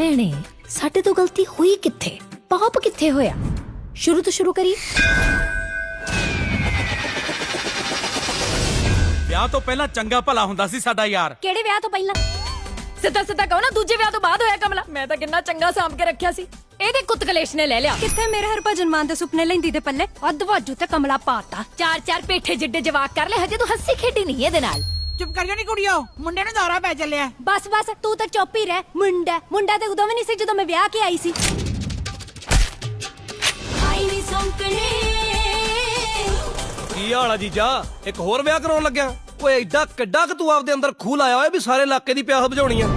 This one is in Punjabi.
ਭੈਣੇ ਸਾਡੇ ਤੋਂ ਗਲਤੀ ਹੋਈ ਕਿੱਥੇ? ਪਾਪ ਕਿੱਥੇ ਹੋਇਆ? ਸ਼ੁਰੂ ਤੋਂ ਸ਼ੁਰੂ ਕਰੀ ਵਿਆਹ ਤੋਂ ਪਹਿਲਾਂ ਚੰਗਾ ਭਲਾ ਹੁੰਦਾ ਸੀ ਸਾਡਾ ਯਾਰ। ਕਿਹੜੇ ਵਿਆਹ ਤੋਂ ਪਹਿਲਾਂ? ਸਿੱਧਾ ਸਿੱਧਾ ਕਹੋ ਨਾ ਦੂਜੇ ਵਿਆਹ ਤੋਂ ਬਾਅਦ ਹੋਇਆ ਕਮਲਾ। ਮੈਂ ਤਾਂ ਕਿੰਨਾ ਚੰਗਾ ਸਾਂਭ ਕੇ ਰੱਖਿਆ ਸੀ। ਇਹਦੇ ਕੁੱਤਕਲੇਸ਼ ਨੇ ਲੈ ਲਿਆ। ਕਿੱਥੇ ਮੇਰੇ ਹਰਭਜਨ ਮਾਨ ਦੇ ਸੁਪਨੇ ਲੈਂਦੀ ਦੇ ਪੱਲੇ? ਅੱਧਵਾਜੂ ਤੇ ਕਮਲਾ ਪਾਤਾ। ਚਾਰ ਚਾਰ ਪੇਠੇ ਜਿੱਡੇ ਜਵਾਕ ਕਰ ਲੈ ਹਜੇ ਤੂੰ ਹੱਸੀ ਖੇਡੀ ਨਹੀਂ ਇਹਦੇ ਨਾਲ। ਚੁੱਪ ਕਰਿਓ ਨੀ ਕੁੜੀਓ ਮੁੰਡੇ ਨੂੰ ਦੌਰਾ ਪੈ ਚੱਲਿਆ। ਬਸ ਬਸ ਤੂੰ ਤਾਂ ਚੁੱਪ ਹੀ ਰਹਿ ਮੁੰਡਾ ਮੁੰਡਾ ਤੇ ਉਦੋਂ ਵੀ ਨਹੀਂ ਸੀ ਜਦੋਂ ਮੈਂ ਵਿਆਹ ਕੇ ਆਈ ਸੀ। ਆਈ ਨੀ ਸੌਂਕਣੇ। ਕੀ ਹਾਲ ਆ ਜੀਜਾ? ਇੱਕ ਹੋਰ ਵਿਆਹ ਕਰਾਉਣ ਲੱਗਿਆ? ਓਏ ਐਡਾ ਕਿੱਡਾ ਕਿ ਤੂੰ ਆਪਦੇ ਅੰਦਰ ਖੂਹ ਲਾਇਆ ਓਏ ਵੀ ਸਾਰੇ ਇਲਾਕੇ ਦੀ ਪਿਆਸ ਬੁਝਾਉਣੀ ਆ।